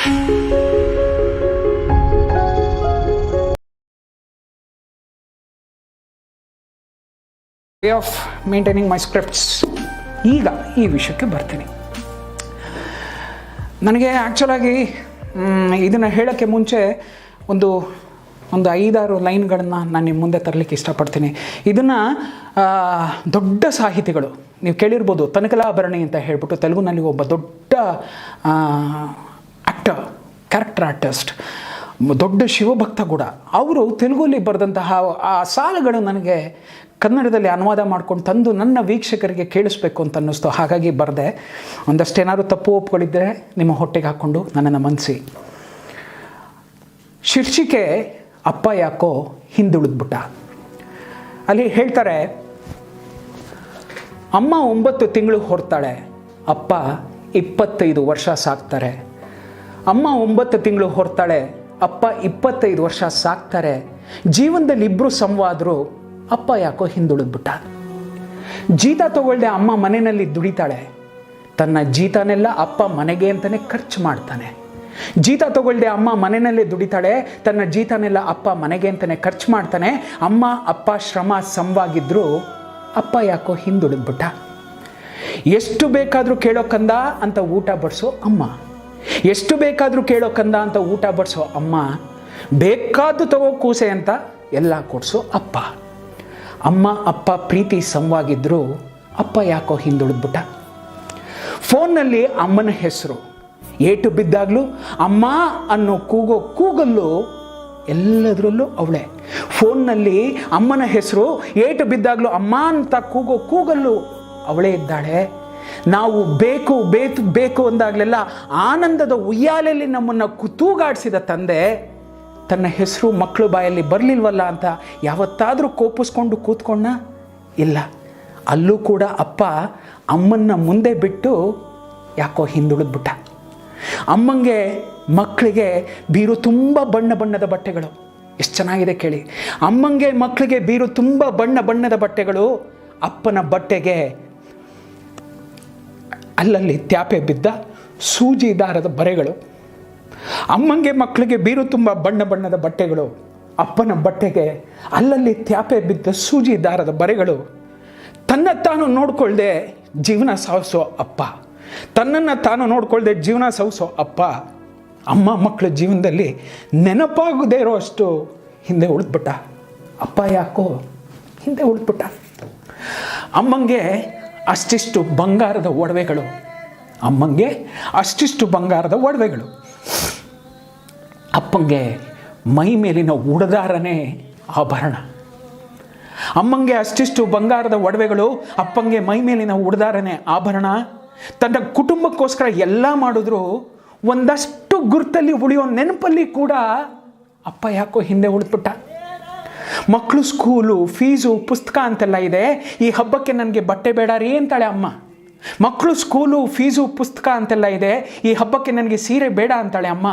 Way of maintaining my scripts ಈಗ ಈ ವಿಷಯಕ್ಕೆ ಬರ್ತೀನಿ. ನನಗೆ ಆ್ಯಕ್ಚುಲಾಗಿ ಇದನ್ನು ಹೇಳೋಕ್ಕೆ ಮುಂಚೆ ಒಂದು ಒಂದು ಐದಾರು ಲೈನ್ಗಳನ್ನು ನಾನು ನಿಮ್ಮ ಮುಂದೆ ತರಲಿಕ್ಕೆ ಇಷ್ಟಪಡ್ತೀನಿ. ಇದನ್ನು ದೊಡ್ಡ ಸಾಹಿತಿಗಳು, ನೀವು ಕೇಳಿರ್ಬೋದು ತನಕಲಾಭರಣಿ ಅಂತ ಹೇಳ್ಬಿಟ್ಟು ತೆಲುಗುನಲ್ಲಿ ಒಬ್ಬ ದೊಡ್ಡ ಆ್ಯಕ್ಟರ್ ಕ್ಯಾರೆಕ್ಟರ್ ಆರ್ಟಿಸ್ಟ್ ದೊಡ್ಡ ಶಿವಭಕ್ತ ಕೂಡ. ಅವರು ತೆಲುಗಲ್ಲಿ ಬರೆದಂತಹ ಆ ಸಾಲುಗಳು ನನಗೆ ಕನ್ನಡದಲ್ಲಿ ಅನುವಾದ ಮಾಡ್ಕೊಂಡು ತಂದು ನನ್ನ ವೀಕ್ಷಕರಿಗೆ ಕೇಳಿಸ್ಬೇಕು ಅಂತ ಅನ್ನಿಸ್ತು. ಹಾಗಾಗಿ ಬರೆದೆ. ಏನಾದರೂ ತಪ್ಪು ಒಪ್ಪುಗಳಿದ್ದರೆ ನಿಮ್ಮ ಹೊಟ್ಟೆಗೆ ಹಾಕ್ಕೊಂಡು ನನ್ನನ್ನು ಮನಸಿ. ಶೀರ್ಷಿಕೆ ಅಪ್ಪ ಯಾಕೋ ಹಿಂದುಳಿದ್ಬಿಟ್ಟ ಅಲ್ಲಿ ಹೇಳ್ತಾರೆ, ಅಮ್ಮ ಒಂಬತ್ತು ತಿಂಗಳು ಹೊರ್ತಾಳೆ. ಅಪ್ಪ ಇಪ್ಪತ್ತೈದು ವರ್ಷ ಸಾಕ್ತಾರೆ. ಅಮ್ಮ ಒಂಬತ್ತು ತಿಂಗಳು ಹೊರ್ತಾಳೆ, ಅಪ್ಪ ಇಪ್ಪತ್ತೈದು ವರ್ಷ ಸಾಕ್ತಾರೆ, ಜೀವನದಲ್ಲಿ ಇಬ್ಬರು ಸಂವಾದರು, ಅಪ್ಪ ಯಾಕೋ ಹಿಂದುಳಿದ್ಬಿಟ್ಟ ಜೀತ ತಗೊಳ್ದೆ ಅಮ್ಮ ಮನೆಯಲ್ಲಿ ದುಡಿತಾಳೆ, ತನ್ನ ಜೀತನೆಲ್ಲ ಅಪ್ಪ ಮನೆಗೆ ಅಂತಲೇ ಖರ್ಚು ಮಾಡ್ತಾನೆ. ಜೀತ ತಗೊಳ್ದೆ ಅಮ್ಮ ಮನೆಯಲ್ಲೇ ದುಡಿತಾಳೆ, ತನ್ನ ಜೀತನೆಲ್ಲ ಅಪ್ಪ ಮನೆಗೆ ಅಂತಲೇ ಖರ್ಚು ಮಾಡ್ತಾನೆ, ಅಮ್ಮ, ಅಪ್ಪ ಶ್ರಮ, ಸಂವಾಗಿದ್ರು, ಅಪ್ಪ ಯಾಕೋ ಹಿಂದುಳಿದ್ಬಿಟ್ಟ ಎಷ್ಟು ಬೇಕಾದರೂ ಕೇಳೋ ಕಂದ ಅಂತ ಊಟ ಬಡಿಸೋ ಅಮ್ಮ. ಎಷ್ಟು ಬೇಕಾದರೂ ಕೇಳೋ ಕಂದ ಅಂತ ಊಟ ಬಡಿಸೋ ಅಮ್ಮ, ಬೇಕಾದ್ದು ತಗೋ ಕೂಸೆ ಅಂತ ಎಲ್ಲ ಕೊಡಿಸೋ ಅಪ್ಪ. ಅಮ್ಮ, ಅಪ್ಪ ಪ್ರೀತಿ ಸಮವಾಗಿದ್ದರೂ ಅಪ್ಪ ಯಾಕೋ ಹಿಂದುಳಿದ್ಬಿಟ್ಟ. ಫೋನ್ನಲ್ಲಿ ಅಮ್ಮನ ಹೆಸರು, ಏಟು ಬಿದ್ದಾಗಲೂ ಅಮ್ಮ ಅನ್ನೋ ಕೂಗೋ ಕೂಗಲ್ಲು ಎಲ್ಲದರಲ್ಲೂ ಅವಳೆ. ಫೋನ್ನಲ್ಲಿ ಅಮ್ಮನ ಹೆಸರು, ಏಟು ಬಿದ್ದಾಗಲೂ ಅಮ್ಮ ಅಂತ ಕೂಗೋ ಕೂಗಲ್ಲು ಅವಳೇ ಇದ್ದಾಳೆ. ನಾವು ಬೇಕು ಬೇಕು ಬೇಕು ಅಂದಾಗಲೆಲ್ಲ ಆನಂದದ ಉಯ್ಯಾಲೆಯಲ್ಲಿ ನಮ್ಮನ್ನು ಕುತೂಗಾಡಿಸಿದ ತಂದೆ ತನ್ನ ಹೆಸರು, ಮಕ್ಕಳು ಬಾಯಲ್ಲಿ ಬರಲಿಲ್ವಲ್ಲ ಅಂತ ಯಾವತ್ತಾದರೂ ಕೋಪಿಸ್ಕೊಂಡು ಕೂತ್ಕೊಂಡ? ಇಲ್ಲ. ಅಲ್ಲೂ ಕೂಡ ಅಪ್ಪ ಅಮ್ಮನ್ನ ಮುಂದೆ ಬಿಟ್ಟು ಯಾಕೋ ಹಿಂದುಳಿದ್ಬಿಟ್ಟ ಅಮ್ಮಂಗೆ, ಮಕ್ಕಳಿಗೆ ಬೀರು ತುಂಬ ಬಣ್ಣ ಬಣ್ಣದ ಬಟ್ಟೆಗಳು. ಎಷ್ಟು ಚೆನ್ನಾಗಿದೆ ಕೇಳಿ. ಅಮ್ಮಂಗೆ, ಮಕ್ಕಳಿಗೆ ಬೀರು ತುಂಬ ಬಣ್ಣ ಬಣ್ಣದ ಬಟ್ಟೆಗಳು. ಅಪ್ಪನ ಬಟ್ಟೆಗೆ ಅಲ್ಲಲ್ಲಿ ತ್ಯಾಪೆ ಬಿದ್ದ ಸೂಜಿ ದಾರದ ಬರೆಗಳು. ಅಮ್ಮಂಗೆ ಮಕ್ಕಳಿಗೆ ಬೀರು ತುಂಬ ಬಣ್ಣ ಬಣ್ಣದ ಬಟ್ಟೆಗಳು. ಅಪ್ಪನ ಬಟ್ಟೆಗೆ ಅಲ್ಲಲ್ಲಿ ತ್ಯಾಪೆ ಬಿದ್ದ ಸೂಜಿ ದಾರದ ಬರೆಗಳು. ತನ್ನ ತಾನು ನೋಡಿಕೊಳ್ಳದೆ ಜೀವನ ಸಾವಿಸೋ ಅಪ್ಪ. ತನ್ನನ್ನು ತಾನು ನೋಡಿಕೊಳ್ಳದೆ ಜೀವನ ಸಾವಿಸೋ ಅಪ್ಪ. ಅಮ್ಮ ಮಕ್ಕಳ ಜೀವನದಲ್ಲಿ ನೆನಪಾಗದೇ ಇರೋ ಅಷ್ಟು ಹಿಂದೆ ಉಳಿದ್ಬಿಟ್ಟ. ಅಪ್ಪ ಯಾಕೋ ಹಿಂದೆ ಉಳಿದ್ಬಿಟ್ಟ. ಅಮ್ಮಂಗೆ ಅಷ್ಟಿಷ್ಟು ಬಂಗಾರದ ಒಡವೆಗಳು. ಅಮ್ಮಂಗೆ ಅಷ್ಟಿಷ್ಟು ಬಂಗಾರದ ಒಡವೆಗಳು. ಅಪ್ಪಂಗೆ ಮೈ ಮೇಲಿನ ಉಡದಾರನೇ ಆಭರಣ. ಅಮ್ಮಂಗೆ ಅಷ್ಟಿಷ್ಟು ಬಂಗಾರದ ಒಡವೆಗಳು, ಅಪ್ಪಂಗೆ ಮೈ ಮೇಲಿನ ಉಡದಾರನೇ ಆಭರಣ. ತನ್ನ ಕುಟುಂಬಕ್ಕೋಸ್ಕರ ಎಲ್ಲ ಮಾಡಿದ್ರು, ಒಂದಷ್ಟು ಗುರ್ತಲ್ಲಿ ಉಳಿಯೋ ನೆನಪಲ್ಲಿ ಕೂಡ ಅಪ್ಪ ಯಾಕೋ ಹಿಂದೆ ಉಳಿದ್ಬಿಟ್ಟ ಮಕ್ಕಳು ಸ್ಕೂಲು, ಫೀಸು, ಪುಸ್ತಕ ಅಂತೆಲ್ಲ ಇದೆ. ಈ ಹಬ್ಬಕ್ಕೆ ನನಗೆ ಬಟ್ಟೆ ಬೇಡ ರೀ ಅಂತಾಳೆ ಅಮ್ಮ. ಮಕ್ಕಳು ಸ್ಕೂಲು, ಫೀಸು, ಪುಸ್ತಕ ಅಂತೆಲ್ಲ ಇದೆ. ಈ ಹಬ್ಬಕ್ಕೆ ನನಗೆ ಸೀರೆ ಬೇಡ ಅಂತಾಳೆ ಅಮ್ಮ.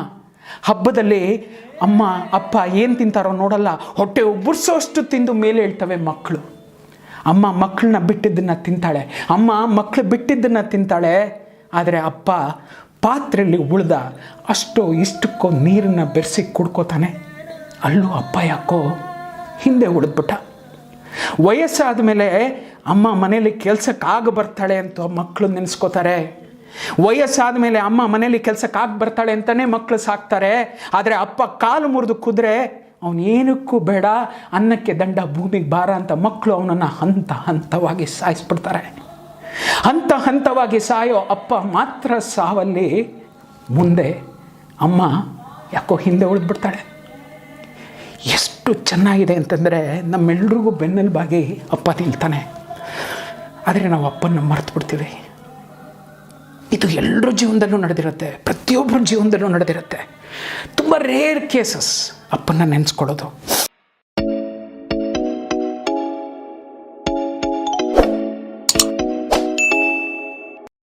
ಹಬ್ಬದಲ್ಲಿ ಅಮ್ಮ, ಅಪ್ಪ ಏನು ತಿಂತಾರೋ ನೋಡಲ್ಲ. ಹೊಟ್ಟೆ ಉಬ್ಬರ್ಸೋಷ್ಟು ತಿಂದು ಮೇಲೆ ಹೇಳ್ತವೆ ಮಕ್ಕಳು ಅಮ್ಮ ಮಕ್ಕಳನ್ನ ಬಿಟ್ಟಿದ್ದನ್ನು ತಿಂತಾಳೆ. ಅಮ್ಮ ಮಕ್ಕಳು ಬಿಟ್ಟಿದ್ದನ್ನು ತಿಂತಾಳೆ. ಆದರೆ ಅಪ್ಪ ಪಾತ್ರೆಯಲ್ಲಿ ಉಳ್ದ ಅಷ್ಟೋ ಇಷ್ಟಕ್ಕೋ ನೀರನ್ನು ಬೆರೆಸಿ ಕುಡ್ಕೋತಾನೆ. ಅಲ್ಲೂ ಅಪ್ಪ ಯಾಕೋ ಹಿಂದೆ ಹೊಡೆದ್ಬಿಟ್ಟ ವಯಸ್ಸಾದ ಮೇಲೆ ಅಮ್ಮ ಮನೇಲಿ ಕೆಲ್ಸಕ್ಕಾಗ ಬರ್ತಾಳೆ ಅಂತ ಮಕ್ಕಳು ನೆನೆಸ್ಕೋತಾರೆ. ವಯಸ್ಸಾದ ಮೇಲೆ ಅಮ್ಮ ಮನೇಲಿ ಆಗ ಬರ್ತಾಳೆ ಅಂತಲೇ ಮಕ್ಕಳು ಸಾಕ್ತಾರೆ. ಆದರೆ ಅಪ್ಪ ಕಾಲು ಮುರಿದು ಕುದ್ರೆ ಅವನೇನಕ್ಕೂ ಬೇಡ, ಅನ್ನಕ್ಕೆ ದಂಡ ಭೂಮಿಗೆ ಬಾರ ಅಂತ ಮಕ್ಕಳು ಅವನನ್ನು ಹಂತ ಹಂತವಾಗಿ ಸಾಯಿಸ್ಬಿಡ್ತಾರೆ. ಹಂತ ಹಂತವಾಗಿ ಸಾಯೋ ಅಪ್ಪ ಮಾತ್ರ ಸಾವಲ್ಲಿ ಮುಂದೆ ಅಮ್ಮ ಯಾಕೋ ಹಿಂದೆ ಉಳಿದ್ಬಿಡ್ತಾಳೆ. ಎಷ್ಟು ಚೆನ್ನಾಗಿದೆ ಅಂತಂದರೆ ನಮ್ಮೆಲ್ರಿಗೂ ಬೆನ್ನೆಲುಬಾಗಿ ಅಪ್ಪ ನಿಲ್ತಾನೆ ಆದರೆ ನಾವು ಅಪ್ಪನ ಮರೆತು ಬಿಡ್ತೀವಿ ಇದು ಎಲ್ಲರ ಜೀವನದಲ್ಲೂ ನಡೆದಿರುತ್ತೆ ಪ್ರತಿಯೊಬ್ಬರ ಜೀವನದಲ್ಲೂ ನಡೆದಿರುತ್ತೆ. ತುಂಬ ರೇರ್ ಕೇಸಸ್ ಅಪ್ಪನ ನೆನೆಸ್ಕೊಳ್ಳೋದು.